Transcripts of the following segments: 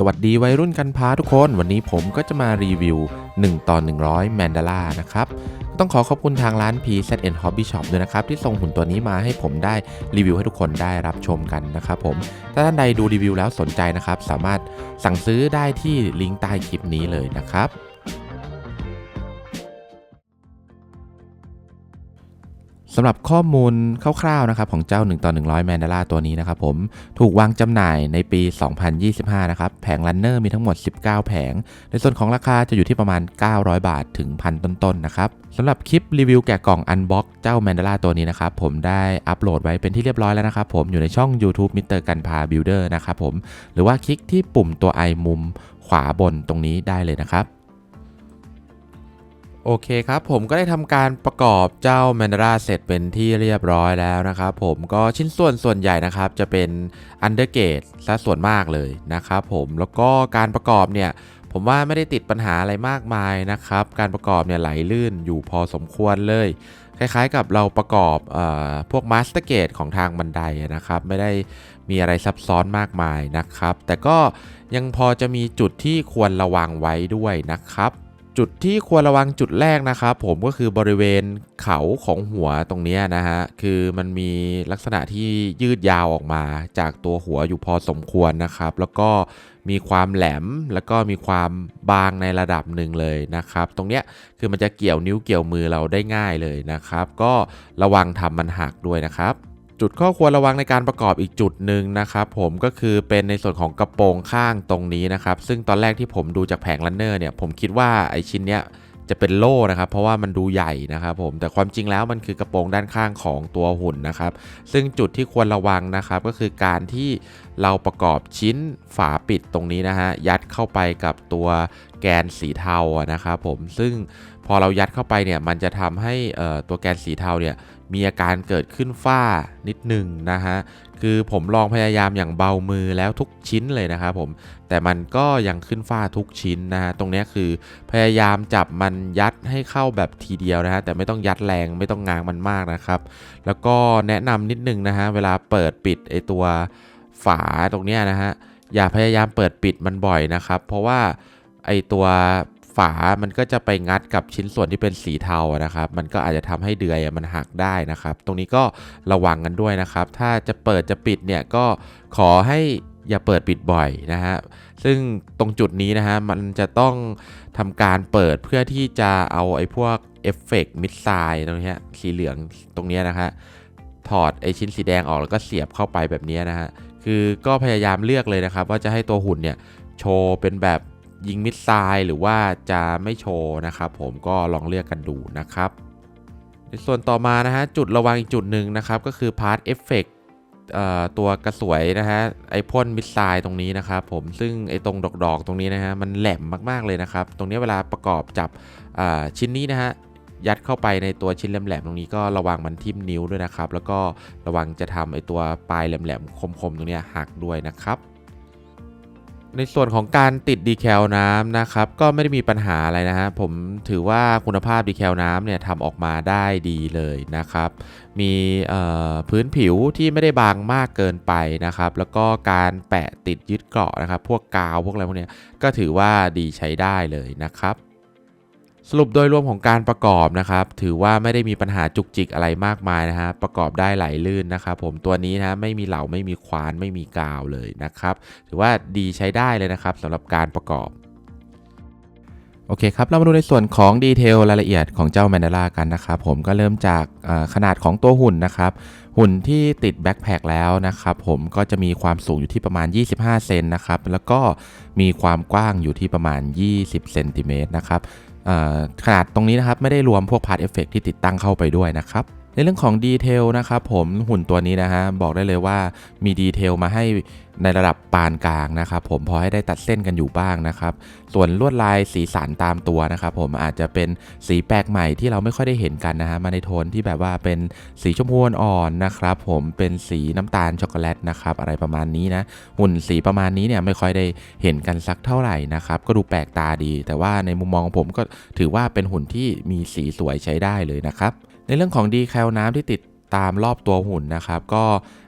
สวัสดีวัยรุ่นกันพาทุกคน วันนี้ผมก็จะมารีวิว 1 ต่อ 100 แมนดาร่านะครับ ต้องขอขอบคุณทางร้าน PZN Hobby Shop ด้วยนะครับ ที่ส่งหุ่นตัวนี้มาให้ผมได้รีวิวให้ทุกคนได้รับชมกันนะครับผมถ้าท่านใดดูรีวิวแล้วสนใจนะครับ สามารถสั่งซื้อได้ที่ลิงก์ใต้คลิปนี้เลยนะครับ สำหรับข้อมูลคร่าวๆนะครับของเจ้า 1 ต่อ 100 แมนดาร่าตัวนี้นะครับผมถูกวางจำหน่ายในปี 2025 นะครับ แผงรันเนอร์มีทั้งหมด 19 แผง ในส่วนของราคาจะอยู่ที่ประมาณ 900 บาทถึงพันต้นๆนะครับสำหรับคลิปรีวิวแกะกล่องอันบ็อกเจ้าแมนดาร่าตัวนี้นะครับผมได้อัปโหลดไว้เป็นที่เรียบร้อยแล้วนะครับผมอยู่ในช่อง YouTube มิสเตอร์กันพาบิลเดอร์นะครับผมหรือว่าคลิกที่ปุ่มตัวไอมุมขวาบนตรงนี้ได้เลยนะครับ โอเคครับผมก็ได้ทำการประกอบเจ้า m a n d a r a เสร็จเป็นที่เรียบร้อยแล้วนะครับผมก็ชิ้นส่วนส่วนใหญ่นะครับจะเป็น Undergate ซะส่วนมากเลยนะครับผมแล้วก็การประกอบเนี่ยผมว่าไม่ได้ติดปัญหาอะไรมากมายนะครับ การประกอบเนี่ยไหลลื่นอยู่พอสมควรเลย คล้ายๆกับเราประกอบอพวก Master Gate ของทางบันไดนะครับ ไม่ได้มีอะไรซับซ้อนมากมายนะครับ แต่ก็ยังพอจะมีจุดที่ควรระวังไว้ด้วยนะครับ จุดที่ควรระวังจุดแรกนะครับผมก็คือบริเวณเขาของหัวตรงนี้นะฮะคือมันมีลักษณะที่ยืดยาวออกมาจากตัวหัวอยู่พอสมควรนะครับ แล้วก็มีความแหลมแล้วก็มีความบางในระดับหนึ่งเลยนะครับ ตรงเนี้ยคือมันจะเกี่ยวนิ้วเกี่ยวมือเราได้ง่ายเลยนะครับ ก็ระวังทำมันหักด้วยนะครับ จุดข้อควรระวังในการประกอบอีกจุดหนึ่งนะครับผมก็คือเป็นในส่วนของกระโปรงข้างตรงนี้นะครับ ซึ่งตอนแรกที่ผมดูจากแผงลันเนอร์เนี่ยผมคิดว่าไอชิ้นเนี้ยจะเป็นโล่นะครับเพราะว่ามันดูใหญ่นะครับผมแต่ความจริงแล้วมันคือกระโปรงด้านข้างของตัวหุ่นนะครับ ซึ่งจุดที่ควรระวังนะครับก็คือการที่เราประกอบชิ้นฝาปิดตรงนี้นะฮะยัดเข้าไปกับตัวแกนสีเทานะครับผมซึ่งพอเรายัดเข้าไปเนี่ยมันจะทำให้ตัวแกนสีเทาเนี่ย มีอาการเกิดขึ้นฝ้านิดหนึ่งนะฮะ คือผมลองพยายามอย่างเบามือแล้วทุกชิ้นเลยนะครับผม แต่มันก็ยังขึ้นฝ้าทุกชิ้นนะฮะ ตรงนี้คือพยายามจับมันยัดให้เข้าแบบทีเดียวนะฮะ แต่ไม่ต้องยัดแรงไม่ต้องง้างมันมากนะครับ แล้วก็แนะนำนิดนึงนะฮะ เวลาเปิดปิดไอตัวฝาตรงนี้นะฮะ อย่าพยายามเปิดปิดมันบ่อยนะครับ เพราะว่าไอตัว ฝามันก็จะไปงัดกับชิ้นส่วนที่เป็นสีเทานะครับ มันก็อาจจะทำให้เดือยมันหักได้นะครับ ตรงนี้ก็ระวังกันด้วยนะครับ ถ้าจะเปิดจะปิดเนี่ยก็ขอให้อย่าเปิดปิดบ่อยนะฮะ ซึ่งตรงจุดนี้นะฮะมันจะต้องทำการเปิดเพื่อที่จะเอาไอ้พวกเอฟเฟกต์มิดไซด์ตรงนี้สีเหลืองตรงนี้นะฮะถอดไอชิ้นสีแดงออกแล้วก็เสียบเข้าไปแบบนี้นะฮะ คือก็พยายามเลือกเลยนะครับ ว่าจะให้ตัวหุ่นเนี่ยโชว์เป็นแบบ ยิงมิดไซล์หรือว่าจะไม่โชว์นะครับผมก็ลองเลือกกันดูนะครับ ในส่วนต่อมานะฮะจุดระวังอีกจุดหนึ่งนะครับก็คือพาร์ทเอฟเฟกตัวกระสวยนะฮะไอพ่นมิดไซล์ตรงนี้นะครับผมซึ่งไอตรงดอกๆ ตรงนี้นะฮะมันแหลมมากๆเลยนะครับ ตรงนี้เวลาประกอบจับชิ้นนี้นะฮะยัดเข้าไปในตัวชิ้นแหลมๆตรงนี้ก็ระวังมันทิ่มนิ้วด้วยนะครับ แล้วก็ระวังจะทำไอตัวปลายแหลมๆคมๆ ตรงนี้หักด้วยนะครับ ในส่วนของการติดดีแคลน้ำนะครับก็ไม่ได้มีปัญหาอะไรนะฮะผมถือว่าคุณภาพดีแคลน้ำเนี่ยทำออกมาได้ดีเลยนะครับ มีพื้นผิวที่ไม่ได้บางมากเกินไปนะครับ แล้วก็การแปะติดยึดเกาะนะครับ พวกกาวพวกอะไรพวกนี้ก็ถือว่าดีใช้ได้เลยนะครับ สรุปโดยรวมของการประกอบนะครับ ถือว่าไม่ได้มีปัญหาจุกจิกอะไรมากมายนะฮะประกอบได้ไหลลื่นนะครับผมตัวนี้นะไม่มีเหลาไม่มีควานไม่มีกาวเลยนะครับ ถือว่าดีใช้ได้เลยนะครับสำหรับการประกอบโอเคครับ เรามาดูในส่วนของดีเทลรายละเอียดของเจ้าแมนดาร่ากันนะครับผมก็เริ่มจากขนาดของตัวหุ่นนะครับ หุ่นที่ติดแบ็คแพคแล้วนะครับผมก็จะมีความสูงอยู่ที่ประมาณ 25 เซนนะครับ แล้วก็มีความกว้างอยู่ที่ประมาณ 20 เซนติเมตรนะครับ ขนาดตรงนี้นะครับ ไม่ได้รวมพวกพาร์ทเอฟเฟกที่ติดตั้งเข้าไปด้วยนะครับ ในเรื่องของดีเทลนะครับผมหุ่นตัวนี้นะฮะบอกได้เลยว่ามีดีเทลมาให้ในระดับปานกลางนะครับผมพอให้ได้ตัดเส้นกันอยู่บ้างนะครับ ส่วนลวดลายสีสันตามตัวนะครับผมอาจจะเป็นสีแปลกใหม่ที่เราไม่ค่อยได้เห็นกันนะฮะมาในโทนที่แบบว่าเป็นสีชมพูอ่อนนะครับผมเป็นสีน้ำตาลช็อกโกแลตนะครับอะไรประมาณนี้นะหุ่นสีประมาณนี้เนี่ยไม่ค่อยได้เห็นกันสักเท่าไหร่นะครับก็ดูแปลกตาดี แต่ว่าในมุมมองของผมก็ถือว่าเป็นหุ่นที่มีสีสวยใช้ได้เลยนะครับ ในเรื่องของดีแคลน้ำที่ติดตามรอบตัวหุ่นนะครับ ก็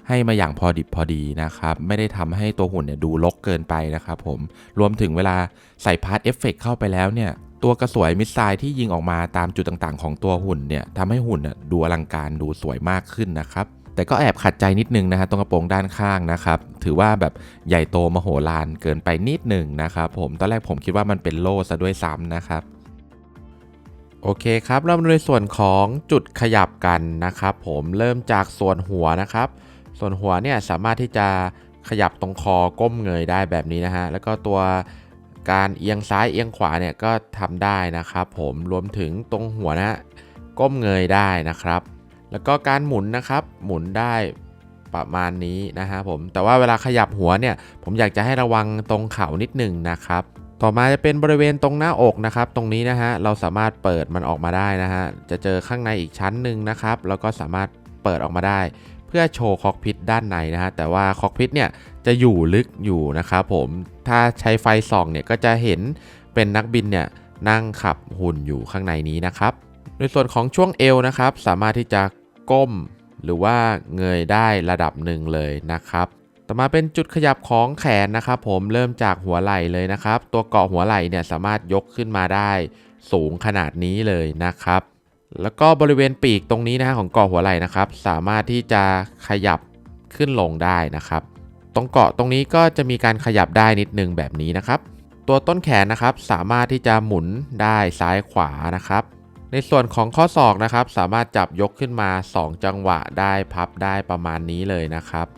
ให้มาอย่างพอดิบพอดีนะครับ ไม่ได้ทำให้ตัวหุ่นเนี่ยดูลกเกินไปนะครับผมรวมถึงเวลาใส่พาร์ทเอฟเฟกเข้าไปแล้วเนี่ยตัวกระสวยมิสไซล์ที่ยิงออกมาตามจุดต่างๆ ของตัวหุ่นเนี่ยทำให้หุ่นน่ะดูอลังการดูสวยมากขึ้นนะครับแต่ก็แอบขัดใจนิดนึงนะฮะตรงกระโปรงด้านข้างนะครับ ถือว่าแบบใหญ่โตมโหฬารเกินไปนิดหนึ่งนะครับผมตอนแรกผมคิดว่ามันเป็นโล่ซะด้วยซ้ำนะครับ โอเคครับเริ่มในส่วนของจุดขยับกันนะครับ ผมเริ่มจากส่วนหัวนะครับ ส่วนหัวเนี่ยสามารถที่จะขยับตรงคอก้มเงยได้แบบนี้นะฮะแล้วก็ตัวการเอียงซ้ายเอียงขวาเนี่ยก็ทำได้นะครับ ผมรวมถึงตรงหัวนะก้มเงยได้นะครับ แล้วก็การหมุนนะครับหมุนได้ประมาณนี้นะฮะผมแต่ว่าเวลาขยับหัวเนี่ยผมอยากจะให้ระวังตรงเข่านิดหนึ่งนะครับ ต่อมาจะเป็นบริเวณตรงหน้าอกนะครับ ตรงนี้นะฮะเราสามารถเปิดมันออกมาได้นะฮะจะเจอข้างในอีกชั้นหนึ่งนะครับแล้วก็สามารถเปิดออกมาได้ เพื่อโชว์คอกพิทด้านในนะฮะแต่ว่าคอกพิทเนี่ยจะอยู่ลึกอยู่นะครับผมถ้าใช้ไฟส่องเนี่ยก็จะเห็นเป็นนักบินเนี่ยนั่งขับหุ่นอยู่ข้างในนี้นะครับในส่วนของช่วงเอวนะครับ สามารถที่จะก้มหรือว่าเงยได้ระดับหนึ่งเลยนะครับ ต่อมาเป็นจุดขยับของแขนนะครับผมเริ่มจากหัวไหล่เลยนะครับ ตัวเกาะหัวไหล่เนี่ยสามารถยกขึ้นมาได้สูงขนาดนี้เลยนะครับ แล้วก็บริเวณปีกตรงนี้นะฮะของเกาะหัวไหล่นะครับ สามารถที่จะขยับขึ้นลงได้นะครับ ตรงเกาะตรงนี้ก็จะมีการขยับได้นิดนึงแบบนี้นะครับ ตัวต้นแขนนะครับสามารถที่จะหมุนได้ซ้ายขวานะครับ ในส่วนของข้อศอกนะครับ สามารถจับยกขึ้นมา 2 จังหวะได้พับได้ประมาณนี้เลยนะครับ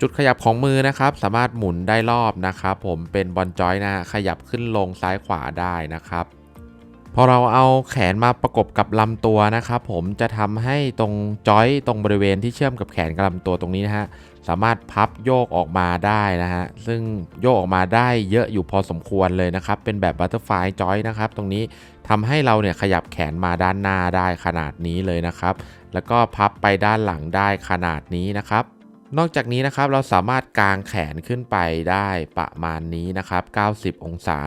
จุดขยับของมือนะครับ สามารถหมุนได้รอบนะครับ ผมเป็นบอลจอยนะขยับขึ้นลงซ้ายขวาได้นะครับ พอเราเอาแขนมาประกบกับลำตัวนะครับ ผมจะทำให้ตรงจอยตรงบริเวณที่เชื่อมกับแขนกับลำตัวตรงนี้นะฮะสามารถพับโยกออกมาได้นะฮะซึ่งโยกออกมาได้เยอะอยู่พอสมควรเลยนะครับ เป็นแบบบัตเตอร์ฟลายจอยนะครับ ตรงนี้ทำให้เราเนี่ยขยับแขนมาด้านหน้าได้ขนาดนี้เลยนะครับ แล้วก็พับไปด้านหลังได้ขนาดนี้นะครับ นอกจากนี้นะครับเราสามารถกางแขนขึ้นไปได้ประมาณนี้นะครับ 90 องศา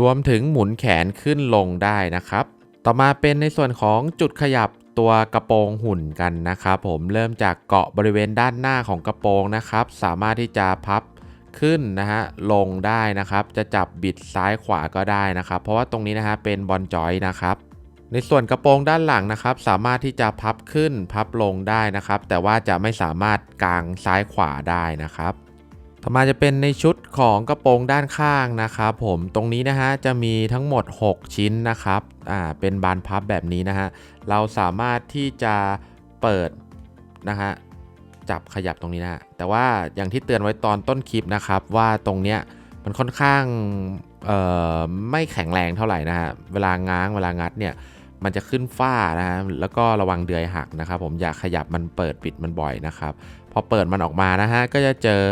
รวมถึงหมุนแขนขึ้นลงได้นะครับ ต่อมาเป็นในส่วนของจุดขยับตัวกระโปรงหุ่นกันนะครับผมเริ่มจากเกาะบริเวณด้านหน้าของกระโปรงนะครับ สามารถที่จะพับขึ้นนะฮะลงได้นะครับ จะจับบิดซ้ายขวาก็ได้นะครับ เพราะว่าตรงนี้นะฮะเป็นบอลจอยนะครับ ในส่วนกระโปรงด้านหลังนะครับ สามารถที่จะพับขึ้นพับลงได้นะครับ แต่ว่าจะไม่สามารถกางซ้ายขวาได้นะครับต่อมาจะเป็นในชุดของกระโปรงด้านข้างนะครับผมตรงนี้นะฮะจะมีทั้งหมด 6 ชิ้นนะครับอ่าเป็นบานพับแบบนี้นะฮะเราสามารถที่จะเปิดนะฮะจับขยับตรงนี้นะฮะแต่ว่าอย่างที่เตือนไว้ตอนต้นคลิปนะครับว่าตรงเนี้ยมันค่อนข้างเอ่อไม่แข็งแรงเท่าไหร่นะฮะเวลาง้างเวลางัดเนี่ย มันจะขึ้นฝ้านะฮะแล้วก็ระวังเดือยหักนะครับ ผมอย่าขยับมันเปิดปิดมันบ่อยนะครับ พอเปิดมันออกมานะฮะก็จะเจอ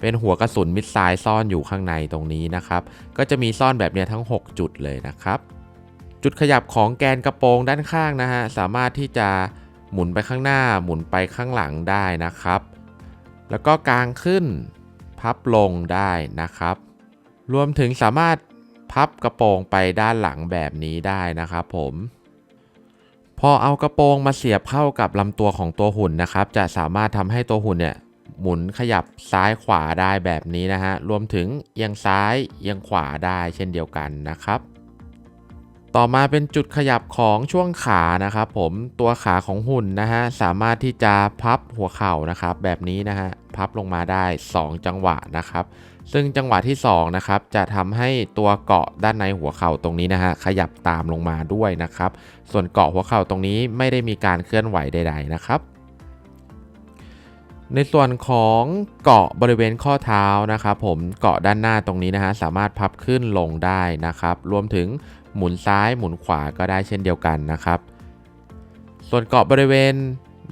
เป็นหัวกระสุนมิสไซล์ซ่อนอยู่ข้างในตรงนี้นะครับ ก็จะมีซ่อนแบบเนี้ยทั้ง 6 จุดเลยนะครับ จุดขยับของแกนกระโปรงด้านข้างนะฮะสามารถที่จะหมุนไปข้างหน้าหมุนไปข้างหลังได้นะครับ แล้วก็กางขึ้นพับลงได้นะครับ รวมถึงสามารถพับกระโปรงไปด้านหลังแบบนี้ได้นะครับผม พอเอากระโปรงมาเสียบเข้ากับลำตัวของตัวหุ่นนะครับ จะสามารถทำให้ตัวหุ่นเนี่ยหมุนขยับซ้ายขวาได้แบบนี้นะฮะ รวมถึงเอียงซ้ายเอียงขวาได้เช่นเดียวกันนะครับ ต่อมาเป็นจุดขยับของช่วงขานะครับผม ตัวขาของหุ่นนะฮะสามารถที่จะพับหัวเข่านะครับ แบบนี้นะฮะพับลงมาได้ 2 จังหวะนะครับ ซึ่งจังหวะที่2นะครับจะทำให้ตัวเกาะด้านในหัวเข่าตรงนี้นะฮะขยับตามลงมาด้วยนะครับ ส่วนเกาะหัวเข่าตรงนี้ไม่ได้มีการเคลื่อนไหวใด ๆ นะครับ ในส่วนของเกาะบริเวณข้อเท้านะครับผมเกาะด้านหน้าตรงนี้นะฮะสามารถพับขึ้นลงได้นะครับ รวมถึงหมุนซ้ายหมุนขวาก็ได้เช่นเดียวกันนะครับ ส่วนเกาะบริเวณ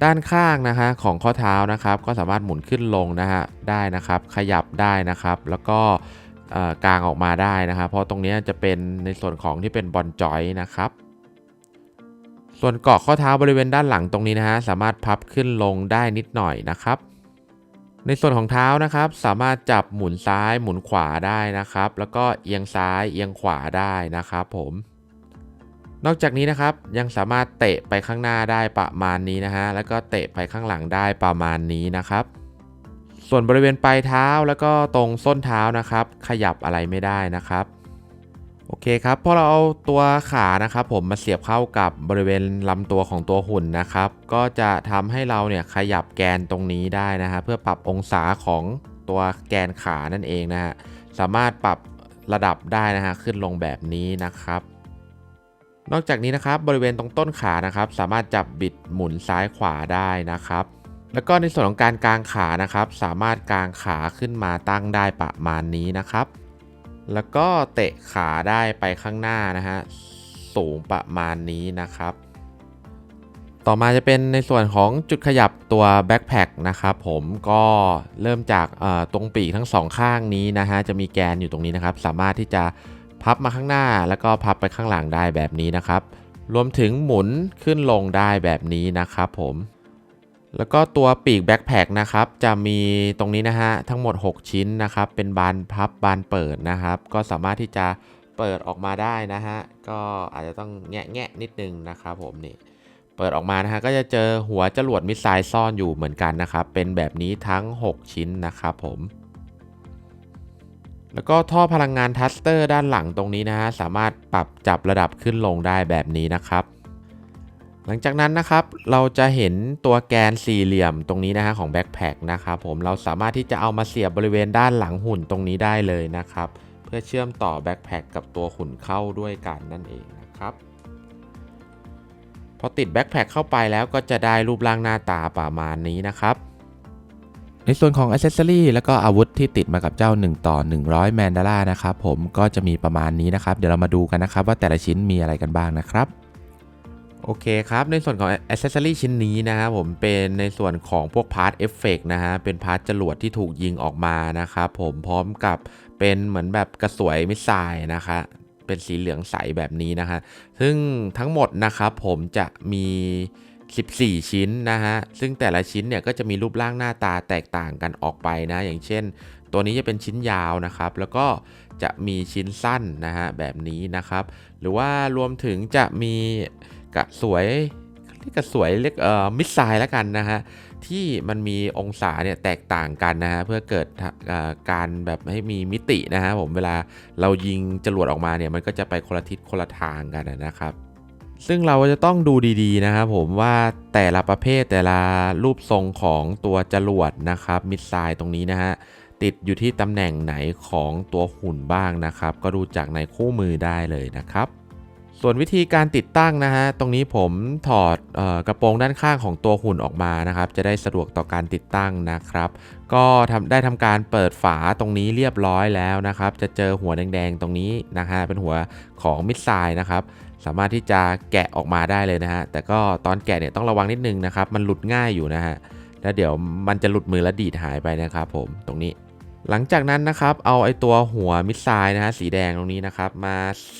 ด้านข้างนะคะของข้อเท้านะครับก็สามารถหมุนขึ้นลงนะฮะได้นะครับ ขยับได้นะครับ แล้วก็กางออกมาได้นะครับเพราะตรงนี้จะเป็นในส่วนของที่เป็นบอลจอยนะครับ ส่วนเกาะข้อเท้าบริเวณด้านหลังตรงนี้นะฮะสามารถพับขึ้นลงได้นิดหน่อยนะครับ ในส่วนของเท้านะครับ สามารถจับหมุนซ้ายหมุนขวาได้นะครับ แล้วก็เอียงซ้ายเอียงขวาได้นะครับผม นอกจากนี้นะครับยังสามารถเตะไปข้างหน้าได้ประมาณนี้นะฮะแล้วก็เตะไปข้างหลังได้ประมาณนี้นะครับ ส่วนบริเวณปลายเท้าแล้วก็ตรงส้นเท้านะครับ ขยับอะไรไม่ได้นะครับโอเคครับพอเราเอาตัวขานะครับ ผมมาเสียบเข้ากับบริเวณลำตัวของตัวหุ่นนะครับ ก็จะทำให้เราเนี่ยขยับแกนตรงนี้ได้นะฮะเพื่อปรับองศาของตัวแกนขานั่นเองนะฮะสามารถปรับระดับได้นะฮะขึ้นลงแบบนี้นะครับ นอกจากนี้นะครับบริเวณตรงต้นขานะครับสามารถจับบิดหมุนซ้ายขวาได้นะครับ แล้วก็ในส่วนของการกางขานะครับ สามารถกางขาขึ้นมาตั้งได้ประมาณนี้นะครับ แล้วก็เตะขาได้ไปข้างหน้านะฮะสูงประมาณนี้นะครับ ต่อมาจะเป็นในส่วนของจุดขยับตัวแบ็คแพคนะครับผมก็เริ่มจากตรงปีกทั้งสองข้างนี้นะฮะจะมีแกนอยู่ตรงนี้นะครับ สามารถที่จะ พับมาข้างหน้าแล้วก็พับไปข้างหลังได้แบบนี้นะครับ รวมถึงหมุนขึ้นลงได้แบบนี้นะครับผม แล้วก็ตัวปีกแบ็คแพคนะครับจะมีตรงนี้นะฮะทั้งหมด 6 ชิ้นนะครับ เป็นบานพับบานเปิดนะครับ ก็สามารถที่จะเปิดออกมาได้นะฮะก็อาจจะต้องแงะแงะนิดนึงนะครับผมนี่เปิดออกมานะฮะก็จะเจอหัวจรวดมิสไซล์ซ่อนอยู่เหมือนกันนะครับ เป็นแบบนี้ทั้ง 6 ชิ้นนะครับผม แล้วก็ท่อพลังงานทัสเตอร์ด้านหลังตรงนี้นะฮะสามารถปรับจับระดับขึ้นลงได้แบบนี้นะครับ หลังจากนั้นนะครับเราจะเห็นตัวแกนสี่เหลี่ยมตรงนี้นะฮะของแบ็คแพคนะครับผมเราสามารถที่จะเอามาเสียบบริเวณด้านหลังหุ่นตรงนี้ได้เลยนะครับ เพื่อเชื่อมต่อแบ็คแพคกับตัวหุ่นเข้าด้วยกันนั่นเองนะครับพอติดแบ็คแพคเข้าไปแล้วก็จะได้รูปร่างหน้าตาประมาณนี้นะครับ ในส่วนของอ c เซสซอรีแล้วก็อาวุธที่ติดมากับเจ้า 1 ต่อ 100 แมนดาร่านะครับผมก็จะมีประมาณนี้นะครับ เดี๋ยวเรามาดูกันนะครับว่าแต่ละชิ้นมีอะไรกันบ้างนะครับโอเคครับ ในส่วนของอ c เซสซอรีชิ้นนี้นะครับผมเป็นในส่วนของพวกพาร์ทเอฟเฟกนะฮะเป็นพาร์ทจรวดที่ถูกยิงออกมานะครับผมพร้อมกับเป็นเหมือนแบบกระสวยมิสไซล์นะคะเป็นสีเหลืองใสแบบนี้นะคะซึ่งทั้งหมดนะครับผมจะมี 14 ชิ้นนะฮะ ซึ่งแต่ละชิ้นเนี่ยก็จะมีรูปร่างหน้าตาแตกต่างกันออกไปนะ อย่างเช่น ตัวนี้จะเป็นชิ้นยาวนะครับ แล้วก็จะมีชิ้นสั้นนะฮะแบบนี้นะครับ หรือว่ารวมถึงจะมีกระสวยเรียกกระสวยเรียกเอ่อมิสไซล์แล้วกันนะฮะที่มันมีองศาเนี่ยแตกต่างกันนะฮะเพื่อเกิดการแบบให้มีมิตินะฮะผมเวลาเรายิงจรวดออกมาเนี่ยมันก็จะไปคนละทิศคนละทางกันนะครับ ซึ่งเราจะต้องดูดีๆนะครับผมว่าแต่ละประเภทแต่ละรูปทรงของตัวจรวดนะครับมิสไซล์ตรงนี้นะฮะติดอยู่ที่ตำแหน่งไหนของตัวหุ่นบ้างนะครับ ก็ดูจากในคู่มือได้เลยนะครับ ส่วนวิธีการติดตั้งนะฮะตรงนี้ผมถอดออกระโปรงด้านข้างของตัวหุ่นออกมานะครับ จะได้สะดวกต่อการติดตั้งนะครับ ก็ทำได้ทำการเปิดฝาตรงนี้เรียบร้อยแล้วนะครับ จะเจอหัวแดงๆตรงนี้นะฮะเป็นหัวของมิสไซล์นะครับ สามารถที่จะแกะออกมาได้เลยนะฮะ แต่ก็ตอนแกะเนี่ยต้องระวังนิดนึงนะครับ มันหลุดง่ายอยู่นะฮะ แล้วเดี๋ยวมันจะหลุดมือและดีดหายไปนะครับผม ตรงนี้ หลังจากนั้นนะครับ เอาไอตัวหัวมิสไซล์นะฮะสีแดงตรงนี้นะครับ มา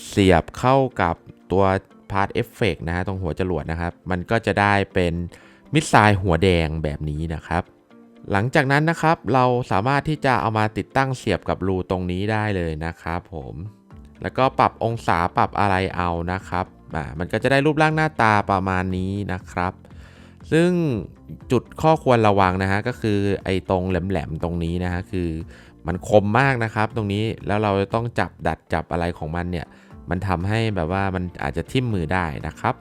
เสียบเข้ากับตัวพาร์ทเอฟเฟกนะฮะตรงหัวจรวดนะครับ มันก็จะได้เป็นมิสไซล์หัวแดงแบบนี้นะครับ หลังจากนั้นนะครับ เราสามารถที่จะเอามาติดตั้งเสียบกับรูตรงนี้ได้เลยนะครับผม แล้วก็ปรับองศาปรับอะไรเอานะครับอ่ามันก็จะได้รูปร่างหน้าตาประมาณนี้นะครับ ซึ่งจุดข้อควรระวังนะฮะก็คือไอ้ตรงแหลมๆตรงนี้นะฮะคือมันคมมากนะครับตรงนี้แล้วเราจะต้องจับดัดจับอะไรของมันเนี่ยมันทำให้แบบว่ามันอาจจะทิ่มมือได้นะครับ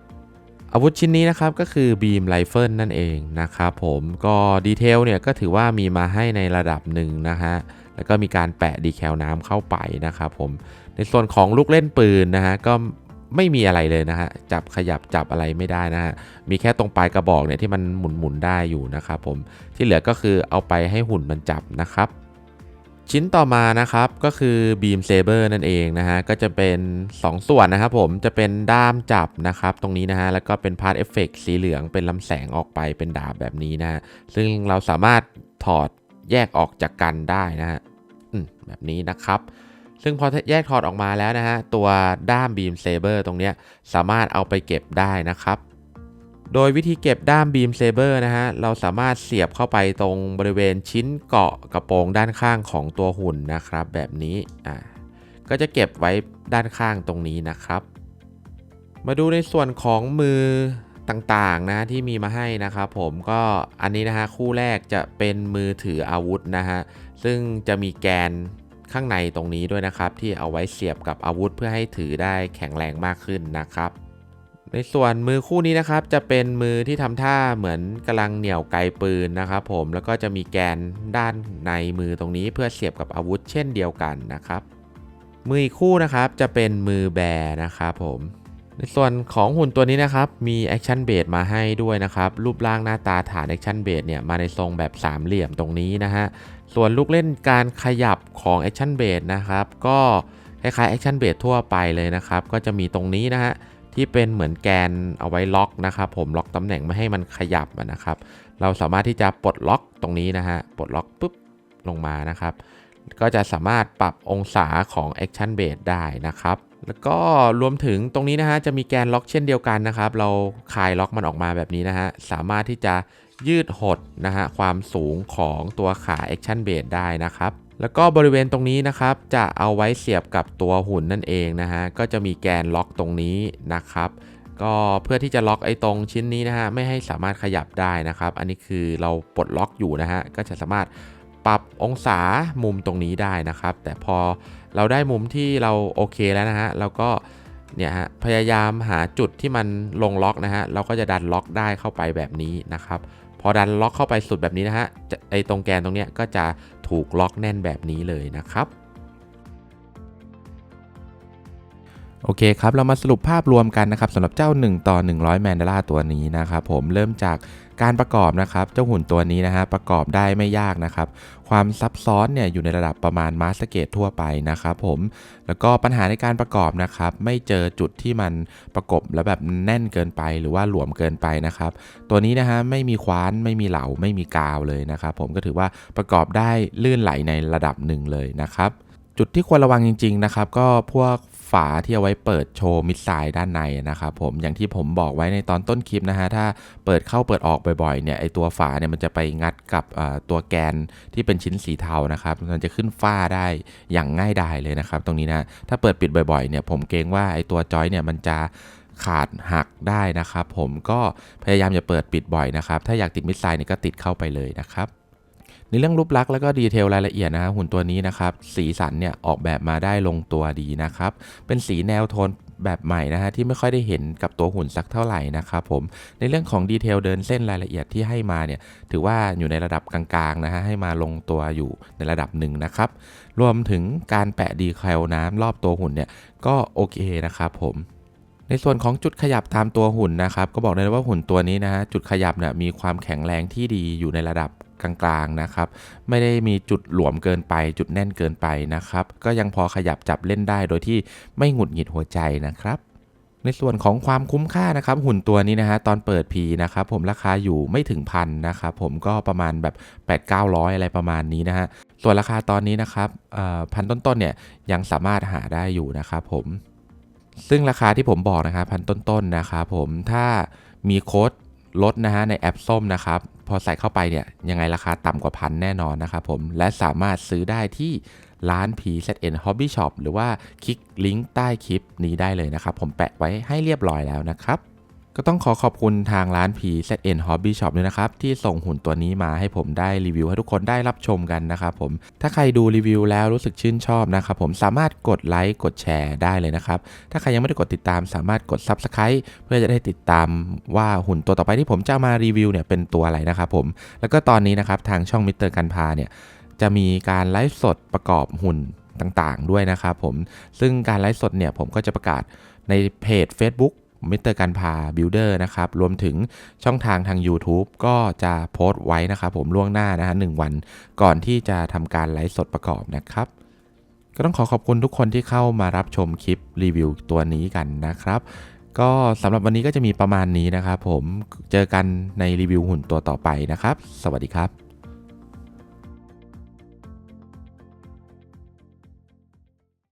อาวุธชิ้นนี้นะครับก็คือบีมไรเฟิลนั่นเองนะครับผมก็ดีเทลเนี่ยก็ถือว่ามีมาให้ในระดับหนึ่งนะฮะแล้วก็มีการแปะดีแคลน้ำเข้าไปนะครับผม ในส่วนของลูกเล่นปืนนะฮะก็ไม่มีอะไรเลยนะฮะจับขยับจับอะไรไม่ได้นะฮะมีแค่ตรงปลายกระบอกเนี่ยที่มันหมุนหมุนได้อยู่นะครับผมที่เหลือก็คือเอาไปให้หุ่นมันจับนะครับชิ้นต่อมานะครับก็คือ Beam Saber นั่นเองนะฮะก็จะเป็น 2 ส่วนนะครับผมจะเป็นด้ามจับนะครับตรงนี้นะฮะแล้วก็เป็นพาร์ทเอฟเฟกสีเหลืองเป็นลำแสงออกไปเป็นดาบแบบนี้นะฮะซึ่งเราสามารถถอดแยกออกจากกันได้นะฮะแบบนี้นะครับ ซึ่งพอแยกถอดออกมาแล้วนะฮะตัวด้าม Beam Saber ตรงนี้สามารถเอาไปเก็บได้นะครับโดยวิธีเก็บด้าม Beam Saber นะฮะ เราสามารถเสียบเข้าไปตรงบริเวณชิ้นเกาะกระโปรงด้านข้างของตัวหุ่นนะครับ แบบนี้อ่าก็จะเก็บไว้ด้านข้างตรงนี้นะครับ มาดูในส่วนของมือต่างๆนะที่มีมาให้นะครับผมก็อันนี้นะฮะคู่แรกจะเป็นมือถืออาวุธนะฮะ ซึ่งจะมีแกน ข้างในตรงนี้ด้วยนะครับ ที่เอาไว้เสียบกับอาวุธเพื่อให้ถือได้แข็งแรงมากขึ้นนะครับ ในส่วนมือคู่นี้นะครับ จะเป็นมือที่ทำท่าเหมือนกำลังเหนี่ยวไกปืนนะครับ ผมแล้วก็จะมีแกนด้านในมือตรงนี้เพื่อเสียบกับอาวุธ เช่นเดียวกันนะครับ มืออีกคู่นะครับจะเป็นมือแบนะครับผมในส่วนของหุ่นตัวนี้นะครับ มีแอคชั่นเบสมาให้ด้วยนะครับ รูปร่างหน้าตาฐานแอคชั่นเบสเนี่ยมาในทรงแบบสามเหลี่ยมตรงนี้นะฮะ ส่วนลูกเล่นการขยับของแอคชั่นเบสนะครับก็คล้ายๆแอคชั่นเบสทั่วไปเลยนะครับ ก็จะมีตรงนี้นะฮะที่เป็นเหมือนแกนเอาไว้ล็อกนะครับผมล็อกตำแหน่งไม่ให้มันขยับนะครับ เราสามารถที่จะปลดล็อกตรงนี้นะฮะปลดล็อกปุ๊บลงมานะครับ ก็จะสามารถปรับองศาของ Action Base ได้นะครับแล้วก็รวมถึงตรงนี้นะฮะจะมีแกนล็อกเช่นเดียวกันนะครับ เราคลายล็อกมันออกมาแบบนี้นะฮะสามารถที่จะ ยืดหดนะฮะความสูงของตัวขา Action Base ได้นะครับ แล้วก็บริเวณตรงนี้นะครับ จะเอาไว้เสียบกับตัวหุ่นนั่นเองนะฮะก็จะมีแกนล็อกตรงนี้นะครับ ก็เพื่อที่จะล็อกไอ้ตรงชิ้นนี้นะฮะไม่ให้สามารถขยับได้นะครับ อันนี้คือเราปลดล็อกอยู่นะฮะก็จะสามารถปรับองศามุมตรงนี้ได้นะครับ แต่พอเราได้มุมที่เราโอเคแล้วนะฮะเราก็เนี่ยฮะพยายามหาจุดที่มันลงล็อกนะฮะเราก็จะดันล็อกได้เข้าไปแบบนี้นะครับ อดันล็อกเข้าไปสุดแบบนี้นะฮะไอตรงแกนตรงเนี้ยก็จะถูกล็อกแน่นแบบนี้เลยนะครับ โอเคครับ เรามาสรุปภาพรวมกันนะครับสำหรับเจ้า 1 ต่อ 100 แมนดาร่าตัวนี้นะครับผมเริ่มจากการประกอบนะครับเจ้าหุ่นตัวนี้นะฮะประกอบได้ไม่ยากนะครับ ความซับซ้อนเนี่ยอยู่ในระดับประมาณมาสเกตทั่วไปนะครับผมแล้วก็ปัญหาในการประกอบนะครับ ไม่เจอจุดที่มันประกบแล้วแบบแน่นเกินไปหรือว่าหลวมเกินไปนะครับ ตัวนี้นะฮะไม่มีคว้านไม่มีเหลาไม่มีกาวเลยนะครับ ผมก็ถือว่าประกอบได้ลื่นไหลในระดับหนึ่งเลยนะครับจุดที่ควรระวังจริงๆนะครับก็พวก ฝาที่เอาไว้เปิดโชว์มิดไซด์ด้านในนะครับผมอย่างที่ผมบอกไว้ในตอนต้นคลิปนะฮะถ้าเปิดเข้าเปิดออกบ่อยๆเนี่ยไอตัวฝาเนี่ยมันจะไปงัดกับตัวแกนที่เป็นชิ้นสีเทานะครับมันจะขึ้นฝ้าได้อย่างง่ายดายเลยนะครับตรงนี้นะถ้าเปิดปิดบ่อยๆเนี่ยผมเกรงว่าไอตัวจอยเนี่ยมันจะขาดหักได้นะครับผมก็พยายามอย่าเปิดปิดบ่อยนะครับถ้าอยากติดมิดไซด์เนี่ยก็ติดเข้าไปเลยนะครับ ในเรื่องรูปลักษณ์แล้วก็ดีเทลรายละเอียดนะฮะหุ่นตัวนี้นะครับสีสันเนี่ยออกแบบมาได้ลงตัวดีนะครับเป็นสีแนวโทนแบบใหม่นะฮะที่ไม่ค่อยได้เห็นกับตัวหุ่นสักเท่าไหร่นะครับผมในเรื่องของดีเทลเดินเส้นรายละเอียดที่ให้มาเนี่ยถือว่าอยู่ในระดับกลางๆนะฮะให้มาลงตัวอยู่ในระดับหนึ่งนะครับรวมถึงการแปะดีเทลน้ำรอบตัวหุ่นเนี่ยก็โอเคนะครับผมในส่วนของจุดขยับตามตัวหุ่นนะครับ ก็บอกได้เลยว่าหุ่นตัวนี้นะฮะจุดขยับเนี่ยมีความแข็งแรงที่ดีอยู่ในระดับ กลางๆนะครับ ไม่ได้มีจุดหลวมเกินไป จุดแน่นเกินไปนะครับ ก็ยังพอขยับจับเล่นได้โดยที่ไม่หงุดหงิดหัวใจนะครับในส่วนของความคุ้มค่านะครับหุ่นตัวนี้นะฮะตอนเปิดพีนะครับผมราคาอยู่ไม่ถึงพันนะครับผมก็ประมาณแบบ 8 9 0 0 อะไรประมาณนี้นะฮะส่วนราคาตอนนี้นะครับพันต้นๆเนี่ยยังสามารถหาได้อยู่นะครับผมซึ่งราคาที่ผมบอกนะครับพันต้นๆนะครับผมถ้ามีโค้ด ลดนะฮะในแอปส้มนะครับ พอใส่เข้าไปเนี่ยยังไงราคาต่ำกว่าพันแน่นอนนะครับผม และสามารถซื้อได้ที่ร้านผีเซตเอ็นฮอบบี้ช็อปหรือว่าคลิกลิงก์ใต้คลิปนี้ได้เลยนะครับ ผมแปะไว้ให้เรียบร้อยแล้วนะครับ ก็ต้องขอขอบคุณทางร้าน PZN Hobby Shop ด้วยนะครับ ที่ส่งหุ่นตัวนี้มาให้ผมได้รีวิวให้ทุกคนได้รับชมกันนะครับผมถ้าใครดูรีวิวแล้วรู้สึกชื่นชอบนะครับผมสามารถกดไลค์กดแชร์ได้เลยนะครับ ถ้าใครยังไม่ได้กดติดตามสามารถกด Subscribe เพื่อจะได้ติดตามว่าหุ่นตัวต่อไปที่ผมจะมารีวิวเนี่ยเป็นตัวอะไรนะครับผมแล้วก็ตอนนี้นะครับทางช่องมิสเตอร์กันพาเนี่ยจะมีการไลฟ์สดประกอบหุ่นต่างๆ ด้วยนะครับผมซึ่งการไลฟ์สดเนี่ยผมก็จะประกาศในเพจ Facebook มิสเตอร์การพาบิลเดอร์นะครับ รวมถึงช่องทางทาง YouTube ก็จะโพสต์ไว้นะครับผมล่วงหน้านะฮะหวันก่อนที่จะทำการไลฟ์สดประกอบนะครับ ก็ต้องขอขอบคุณทุกคนที่เข้ามารับชมคลิปรีวิวตัวนี้กันนะครับ ก็สำหรับวันนี้ก็จะมีประมาณนี้นะครับผมเจอกันในรีวิวหุ่นตัวต่อไปนะครับ สวัสดีครับ